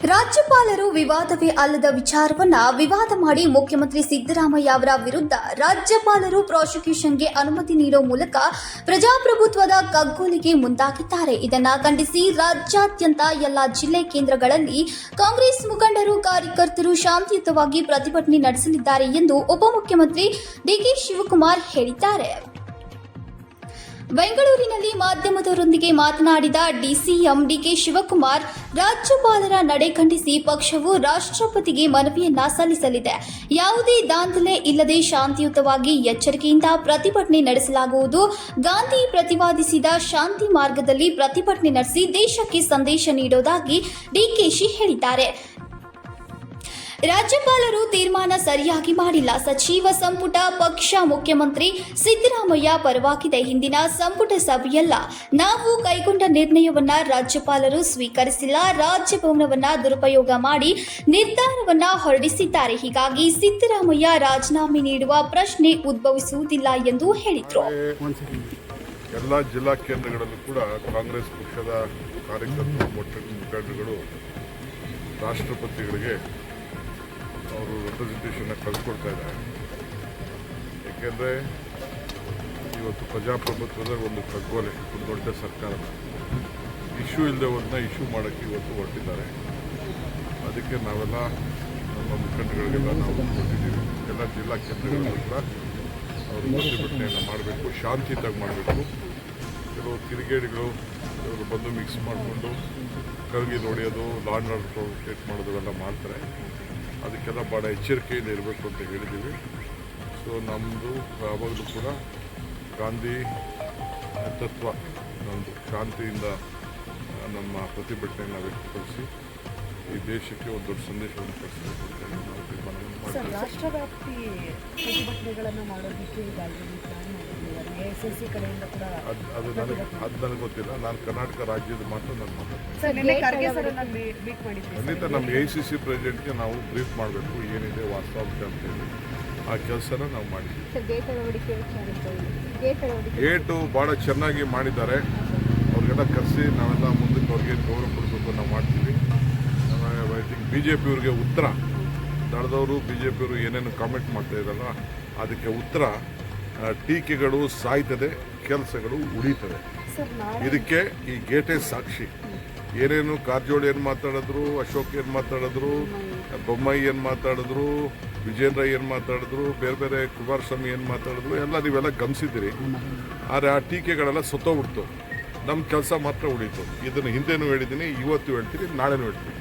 ರಾಜ್ಯಪಾಲರು ವಿವಾದವೇ ಅಲ್ಲದ ವಿಚಾರವನ್ನ ವಿವಾದ ಮಾಡಿ ಮುಖ್ಯಮಂತ್ರಿ ಸಿದ್ದರಾಮಯ್ಯ ಅವರ ವಿರುದ್ಧ ರಾಜ್ಯಪಾಲರು ಪ್ರಾಸಿಕ್ಯೂಷನ್ಗೆ ಅನುಮತಿ ನೀಡುವ ಮೂಲಕ ಪ್ರಜಾಪ್ರಭುತ್ವದ ಕಗ್ಗೊಲಿಗೆ ಮುಂದಾಗಿದ್ದಾರೆ. ಇದನ್ನ ಖಂಡಿಸಿ ರಾಜ್ಯಾದ್ಯಂತ ಎಲ್ಲ ಜಿಲ್ಲೆ ಕೇಂದ್ರಗಳಲ್ಲಿ ಕಾಂಗ್ರೆಸ್ ಮುಖಂಡರು, ಕಾರ್ಯಕರ್ತರು ಶಾಂತಿಯುತವಾಗಿ ಪ್ರತಿಭಟನೆ ನಡೆಸಲಿದ್ದಾರೆ ಎಂದು ಉಪಮುಖ್ಯಮಂತ್ರಿ ಡಿಕೆ ಶಿವಕುಮಾರ್ ಹೇಳಿದ್ದಾರೆ. ಬೆಂಗಳೂರಿನಲ್ಲಿ ಮಾಧ್ಯಮದವರೊಂದಿಗೆ ಮಾತನಾಡಿದ ಡಿಸಿಎಂ ಡಿಕೆ ಶಿವಕುಮಾರ್, ರಾಜ್ಯಪಾಲರ ನಡೆ ಖಂಡಿಸಿ ಪಕ್ಷವು ರಾಷ್ಟ್ರಪತಿಗೆ ಮನವಿಯನ್ನ ಸಲ್ಲಿಸಲಿದೆ. ಯಾವುದೇ ದಾಂಧಲೆ ಇಲ್ಲದೆ ಶಾಂತಿಯುತವಾಗಿ ಎಚ್ಚರಿಕೆಯಿಂದ ಪ್ರತಿಭಟನೆ ನಡೆಸಲಾಗುವುದು. ಗಾಂಧಿ ಪ್ರತಿಪಾದಿಸಿದ ಶಾಂತಿ ಮಾರ್ಗದಲ್ಲಿ ಪ್ರತಿಭಟನೆ ನಡೆಸಿ ದೇಶಕ್ಕೆ ಸಂದೇಶ ನೀಡೋದಾಗಿ ಡಿಕೆಶಿ ಹೇಳಿದ್ದಾರೆ. ರಾಜ್ಯಪಾಲರು ತೀರ್ಮಾನ ಸರಿಯಾಗಿ ಮಾಡಿಲ್ಲ. ಸಚಿವ ಸಂಪುಟ ಪಕ್ಷ ಮುಖ್ಯಮಂತ್ರಿ ಸಿದ್ದರಾಮಯ್ಯ ಪರವಾಗಿದೆ ಹಿಂದಿನ ಸಂಪುಟ ಸಭೆಯಲ್ಲ. ನಾವು ಕೈಗೊಂಡ ನಿರ್ಣಯವನ್ನ ರಾಜ್ಯಪಾಲರು ಸ್ವೀಕರಿಸಿಲ್ಲ. ರಾಜ್ಯಭವನವನ್ನ ದುರುಪಯೋಗ ಮಾಡಿ ನಿರ್ಧಾರವನ್ನ ಹೊರಡಿಸಿದ್ದಾರೆ. ಹೀಗಾಗಿ ಸಿದ್ದರಾಮಯ್ಯ ರಾಜೀನಾಮೆ ನೀಡುವ ಪ್ರಶ್ನೆ ಉದ್ಭವಿಸುವುದಿಲ್ಲ ಎಂದು ಹೇಳಿದರು. ಎಲ್ಲ ಜಿಲ್ಲಾ ಕೇಂದ್ರಗಳಲ್ಲೂ ಕೂಡ ಕಾಂಗ್ರೆಸ್ ಪಕ್ಷದ ಕಾರ್ಯಕರ್ತರು ಮುಖಂಡರುಗಳು, ರಾಷ್ಟ್ರಪತಿಗಳಿಗೆ ಅವರು ರೆಪ್ರೆಸೆಂಟೇಷನ್ನ ಕಳ್ಸಿಕೊಡ್ತಾ ಇದ್ದಾರೆ. ಏಕೆಂದರೆ ಇವತ್ತು ಪ್ರಜಾಪ್ರಭುತ್ವದ ಒಂದು ಕಗ್ಗೋಲೆ, ಒಂದು ದೊಡ್ಡ ಸರ್ಕಾರ. ಇಶ್ಯೂ ಇಲ್ಲದೆ ಒಂದನ್ನ ಇಶ್ಯೂ ಮಾಡೋಕ್ಕೆ ಇವತ್ತು ಹೊರಟಿದ್ದಾರೆ. ಅದಕ್ಕೆ ನಾವೆಲ್ಲ ನಮ್ಮ ಮುಖಂಡಗಳಿಗೆಲ್ಲ ನಾವು ಕೊಟ್ಟಿದ್ದೀವಿ. ಎಲ್ಲ ಜಿಲ್ಲಾ ಕೇಂದ್ರಗಳಲ್ಲೂ ಕೂಡ ಅವರು ಪ್ರತಿಭಟನೆಯನ್ನು ಮಾಡಬೇಕು, ಶಾಂತಿಯುತವಾಗಿ ಮಾಡಬೇಕು. ಕೆಲವು ಕಿರಿಗೇಡಿಗಳು ಇವರು ಬಂದು ಮಿಕ್ಸ್ ಮಾಡಿಕೊಂಡು ಕರ್ಗಿ ಹೊಡೆಯೋದು ಲಾಂಡ್ ಆರ್ಡರ್ ಪ್ರೊವೋಕೇಟ್ ಮಾಡೋದು ಎಲ್ಲ ಮಾಡ್ತಾರೆ. ಅದಕ್ಕೆಲ್ಲ ಭಾಳ ಎಚ್ಚರಿಕೆಯಿಂದ ಇರಬೇಕು ಅಂತ ಹೇಳಿದ್ದೀವಿ. ಸೊ ನಮ್ಮದು ಯಾವಾಗಲೂ ಕೂಡ ಗಾಂಧಿ ತತ್ವ ನಮ್ಮದು ಶಾಂತಿಯಿಂದ ನಮ್ಮ ಪ್ರತಿಭಟನೆಯನ್ನು ವ್ಯಕ್ತಪಡಿಸಿ ಈ ದೇಶಕ್ಕೆ ಒಂದು ದೊಡ್ಡ ಸಂದೇಶವನ್ನು ಕಳಿಸಬೇಕು ಅಂತ ಹೇಳಿ ನಾವು ತೀರ್ಮಾನವನ್ನು ರಾಷ್ಟ್ರವ್ಯಾಪಿ ಪ್ರತಿಭಟನೆಗಳನ್ನು ಮಾಡೋದಕ್ಕೆ ಅದು ಅದು ನನಗೆ ಅದು ನನಗೆ ಗೊತ್ತಿಲ್ಲ. ನಾನು ಕರ್ನಾಟಕ ರಾಜ್ಯದ ಮಾತ್ರ ನಾನು ಮಾತಾಡ್ತೀನಿ. ಸರ್ ನಿನ್ನೆ ಖರ್ಗೆ ಮೀಟ್ ಮಾಡಿದ್ವಿ ಖಂಡಿತ ನಮ್ಮ ಎ ಸಿ ಸಿ ಪ್ರೆಸಿಡೆಂಟ್ಗೆ ನಾವು ಬ್ರೀಫ್ ಮಾಡಬೇಕು. ಏನಿದೆ ವಾಸ್ತವಾಂಶ ಅಂತ ಹೇಳಿ. ಆ ಕೆಲಸನ ನಾವು ಮಾಡಿದ್ವಿ. ಸರ್ ಗೇಟ್ ಭಾಳ ಚೆನ್ನಾಗಿ ಮಾಡಿದ್ದಾರೆ. ಅವ್ರಿಗೆಲ್ಲ ಕರೆಸಿ ನಾವೆಲ್ಲ ಮುಂದಕ್ಕೆ ಅವ್ರಿಗೆ ಗೌರವ ಕೊಡಬೇಕು ನಾವು ಮಾಡ್ತೀವಿ. ಐ ಥಿಂಕ್ ಬಿ ಜೆ ಪಿಯವ್ರಿಗೆ ಉತ್ತರ. ದಳದವರು ಬಿ ಜೆ ಪಿಯವರು ಏನೇನು ಕಾಮೆಂಟ್ ಮಾಡ್ತಾ ಇದ್ದಾರಲ್ಲ ಅದಕ್ಕೆ ಉತ್ತರ. ಟೀಕೆಗಳು ಸಾಯ್ತದೆ ಕೆಲಸಗಳು ಉಳಿತದೆ ಇದಕ್ಕೆ ಈ ಗೇಟೇ ಸಾಕ್ಷಿ. ಏನೇನು ಕಾರಜೋಳ ಏನು ಮಾತಾಡಿದ್ರು ಅಶೋಕ್ ಏನು ಮಾತಾಡಿದ್ರು ಬೊಮ್ಮಾಯಿ. ಏನು ಮಾತಾಡಿದ್ರು ವಿಜೇಂದ್ರ ಏನು ಮಾತಾಡಿದ್ರು ಬೇರೆ ಬೇರೆ ಕುಮಾರಸ್ವಾಮಿ ಏನು ಮಾತಾಡಿದ್ರು ಎಲ್ಲ ನೀವೆಲ್ಲ ಗಮನಿಸಿದ್ದೀರಿ. ಆದರೆ ಆ ಟೀಕೆಗಳೆಲ್ಲ ಸುತ್ತೋಗ್ಬಿಡ್ತು. ನಮ್ಮ ಕೆಲಸ ಮಾತ್ರ ಉಳಿತು. ಇದನ್ನು ಹಿಂದೆನೂ ಹೇಳಿದ್ದೀನಿ ಇವತ್ತು ಹೇಳ್ತೀನಿ ನಾಳೆನೂ ಹೇಳ್ತೀನಿ.